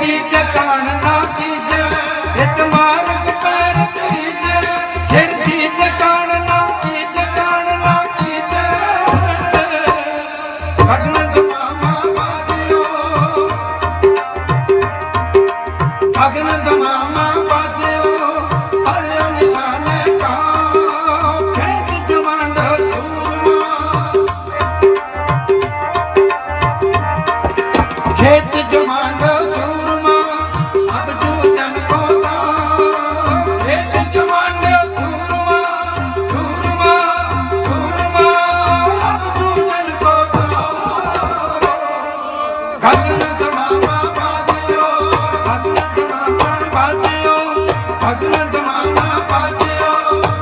Keys ਕਾਣ ਨਾ keys ਹਿਤ ਮਾਰਗ ਪੈਰ ਤੀਜ, ਸਿਰ ਕੀਜ ਕਾਣ ਨਾ ਕੀਜ ਕਾਣ ਨਾ ਕੀਜ। ਭਗਨ ਦਮਾਮਾ ਬਾਜਿਓ। ਭਗਨ ਦਮਾਮਾ ਬਾਜਿਓ। ਹਰਿਆ ਨਿਸ਼ਾਨੇ ਕਾ ਖੇਤ ਜਵਾਨ ਸੂਰਮਾ। ਖੇਤ ਜਵਾਨ ਸੂਰਮਾ। ਭਗਵੰਤ ਮਾਨਾ ਪਾਜਿਓ